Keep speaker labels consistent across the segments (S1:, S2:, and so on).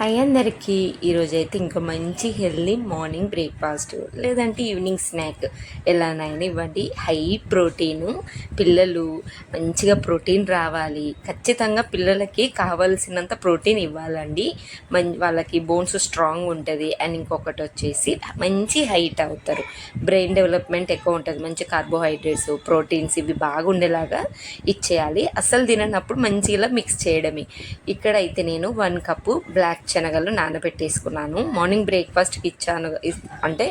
S1: Hi అందరికీ. ఈరోజైతే ఇంకా మంచి హెల్దీ మార్నింగ్ బ్రేక్ఫాస్ట్ లేదంటే ఈవినింగ్ స్నాక్ ఎలానైనా ఇవ్వండి. హై ప్రోటీను పిల్లలు మంచిగా ప్రోటీన్ రావాలి. ఖచ్చితంగా పిల్లలకి కావాల్సినంత ప్రోటీన్ ఇవ్వాలండి. మం వాళ్ళకి బోన్స్ స్ట్రాంగ్ ఉంటుంది. అండ్ ఇంకొకటి వచ్చేసి మంచి హైట్ అవుతారు. బ్రెయిన్ డెవలప్మెంట్ ఎక్కువ ఉంటుంది. మంచి కార్బోహైడ్రేట్స్ ప్రోటీన్స్ ఇవి బాగుండేలాగా ఇచ్చేయాలి. అస్సలు తిననప్పుడు మంచిగా మిక్స్ చేయడమే. ఇక్కడైతే నేను వన్ కప్పు బ్లాక్ శనగలు నానబెట్టేసుకున్నాను. మార్నింగ్ బ్రేక్ఫాస్ట్కి ఇచ్చాను అంటే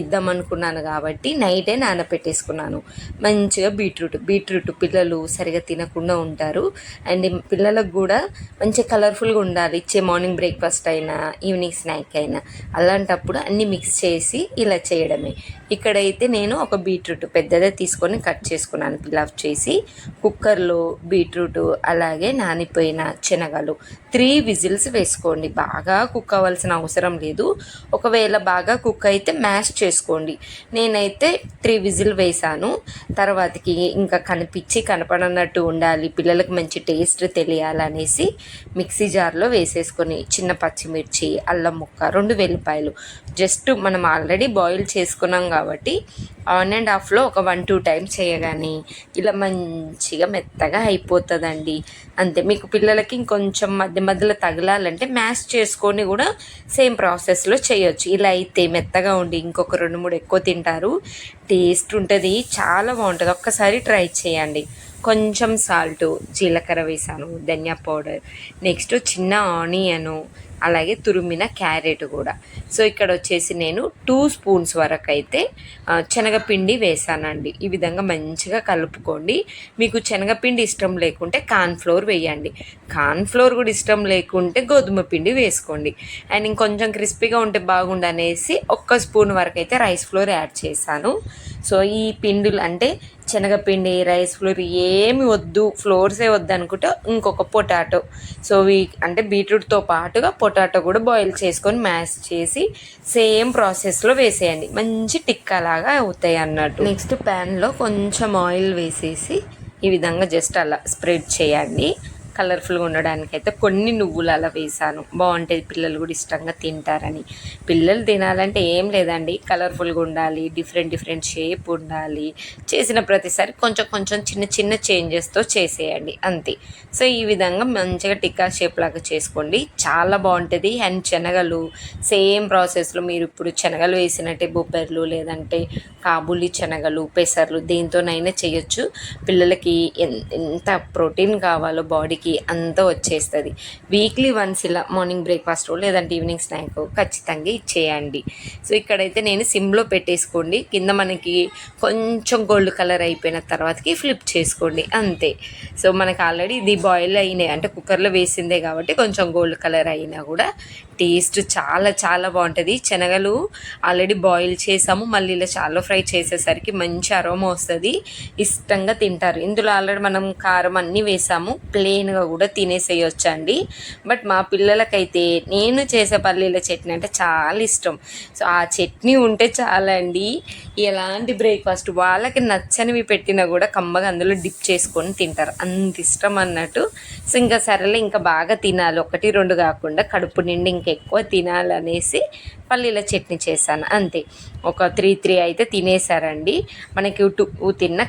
S1: ఇద్దాం అనుకున్నాను కాబట్టి నైటే నానబెట్టేసుకున్నాను. మంచిగా బీట్రూట్ బీట్రూట్ పిల్లలు సరిగా తినకుండా ఉంటారు. అండ్ పిల్లలకు కూడా మంచి కలర్ఫుల్గా ఉండాలి ఇచ్చే మార్నింగ్ బ్రేక్ఫాస్ట్ అయినా ఈవినింగ్ స్నాక్ అయినా. అలాంటప్పుడు అన్నీ మిక్స్ చేసి ఇలా చేయడమే. ఇక్కడైతే నేను ఒక బీట్రూట్ పెద్దదే తీసుకొని కట్ చేసుకున్నాను పిలాఫ్ చేసి. కుక్కర్లో బీట్రూట్ అలాగే నానిపోయిన శనగలు. త్రీ విజిల్స్ వేసుకోండి బాగా కుక్ అవ్వాల్సిన అవసరం లేదు. ఒకవేళ బాగా కుక్ అయితే మ్యాష్ చేసుకోండి. నేనైతే త్రీ విజిల్ వేసాను తర్వాతకి ఇంకా కనిపించి కనపడనట్టు ఉండాలి. పిల్లలకు మంచి టేస్ట్ తెలియాలనేసి మిక్సీ జార్లో వేసేసుకొని చిన్న పచ్చిమిర్చి అల్లం ముక్క రెండు వెల్లిపాయలు. జస్ట్ మనం ఆల్రెడీ బాయిల్ చేసుకున్నాం కాబట్టి ఆన్ అండ్ ఆఫ్లో ఒక వన్ టూ టైమ్స్ చేయగానే ఇలా మంచిగా మెత్తగా అయిపోతుందండి. అంతే మీకు పిల్లలకి ఇంకొంచెం మధ్య మధ్యలో తగలాలంటే మ్యాష్ చేసుకొని కూడా సేమ్ ప్రాసెస్లో చేయొచ్చు. ఇలా అయితే మెత్తగా ఉండి ఇంకొక రెండు మూడు ఎక్కువ తింటారు. టేస్ట్ ఉంటుంది. చాలా బాగుంటుంది. ఒక్కసారి ట్రై చేయండి. కొంచెం సాల్ట్ జీలకర్ర వేసాను ధనియా పౌడర్ నెక్స్ట్ చిన్న ఆనియను అలాగే తురిమిన క్యారెట్ కూడా. సో ఇక్కడ వచ్చేసి నేను టూ స్పూన్స్ వరకు అయితే శనగపిండి వేసానండి. ఈ విధంగా మంచిగా కలుపుకోండి. మీకు శనగపిండి ఇష్టం లేకుంటే కార్న్ ఫ్లోర్ వేయండి. కార్న్ ఫ్లోర్ కూడా ఇష్టం లేకుంటే గోధుమ పిండి వేసుకోండి. అండ్ ఇంకొంచెం క్రిస్పీగా ఉంటే బాగుండనేసి ఒక్క స్పూన్ వరకు అయితే రైస్ ఫ్లోర్ యాడ్ చేశాను. సో ఈ పిండులు అంటే శనగపిండి రైస్ ఫ్లోర్ ఏమి వద్దు ఫ్లోర్సే వద్దు అనుకుంటే ఇంకొక పొటాటో. సో వీ అంటే బీట్రూట్తో పాటుగా పొటాటో కూడా బాయిల్ చేసుకొని మ్యాష్ చేసి సేమ్ ప్రాసెస్లో వేసేయండి. మంచి టిక్కా లాగా అవుతాయి అన్నట్టు. నెక్స్ట్ ప్యాన్లో కొంచెం ఆయిల్ వేసేసి ఈ విధంగా జస్ట్ అలా స్ప్రెడ్ చేయండి. కలర్ఫుల్గా ఉండడానికి అయితే కొన్ని నువ్వులు అలా వేసాను బాగుంటుంది పిల్లలు కూడా ఇష్టంగా తింటారని. పిల్లలు తినాలంటే ఏం లేదండి. కలర్ఫుల్గా ఉండాలి డిఫరెంట్ డిఫరెంట్ షేప్ ఉండాలి. చేసిన ప్రతిసారి కొంచెం కొంచెం చిన్న చిన్న చేంజెస్తో చేసేయండి అంతే. సో ఈ విధంగా మంచిగా టిక్కా షేప్ లాగా చేసుకోండి. చాలా బాగుంటుంది. అండ్ శనగలు సేమ్ ప్రాసెస్లో మీరు ఇప్పుడు శనగలు వేసినట్టే బొబ్బర్లు లేదంటే కాబూలి శనగలు పెసర్లు దేంతోనైనా చేయొచ్చు. పిల్లలకి ఎంత ప్రోటీన్ కావాలో బాడీకి అంతా వచ్చేస్తుంది. వీక్లీ వన్స్ ఇలా మార్నింగ్ బ్రేక్ఫాస్ట్ లేదంటే ఈవినింగ్ స్నాక్ ఖచ్చితంగా ఇచ్చేయండి. సో ఇక్కడైతే నేను సిమ్లో పెట్టేసుకోండి. కింద మనకి కొంచెం గోల్డ్ కలర్ అయిపోయిన తర్వాతకి ఫ్లిప్ చేసుకోండి. అంతే. సో మనకి ఆల్రెడీ ఇది బాయిల్ అయినాయి. అంటే కుక్కర్లో వేసిందే కాబట్టి కొంచెం గోల్డ్ కలర్ అయినా కూడా టేస్ట్ చాలా చాలా బాగుంటుంది. శనగలు ఆల్రెడీ బాయిల్ చేసాము. మళ్ళీ ఇలా చాలా ఫ్రై చేసేసరికి మంచి అరోమా వస్తుంది. ఇష్టంగా తింటారు. ఇందులో ఆల్రెడీ మనం కారం అన్నీ వేసాము. ప్లెయిన్గా కూడా తినేసేయొచ్చండి. బట్ మా పిల్లలకైతే నేను చేసే పల్లీల చట్నీ అంటే చాలా ఇష్టం. సో ఆ చట్నీ ఉంటే చాలా అండి ఎలాంటి బ్రేక్ఫాస్ట్ వాళ్ళకి నచ్చనివి పెట్టినా కూడా కమ్మగా అందులో డిప్ చేసుకొని తింటారు. అంత ఇష్టం అన్నట్టు. సో ఇంకా సరేలే ఇంకా బాగా తినాలి. ఒకటి రెండు కాకుండా కడుపు నిండి ఇంకా ఎక్కువ తినాలనేసి పల్లీల చట్నీ చేశాను. అంతే. ఒక త్రీ త్రీ అయితే తినేసారండి మనకి టూ తిన్న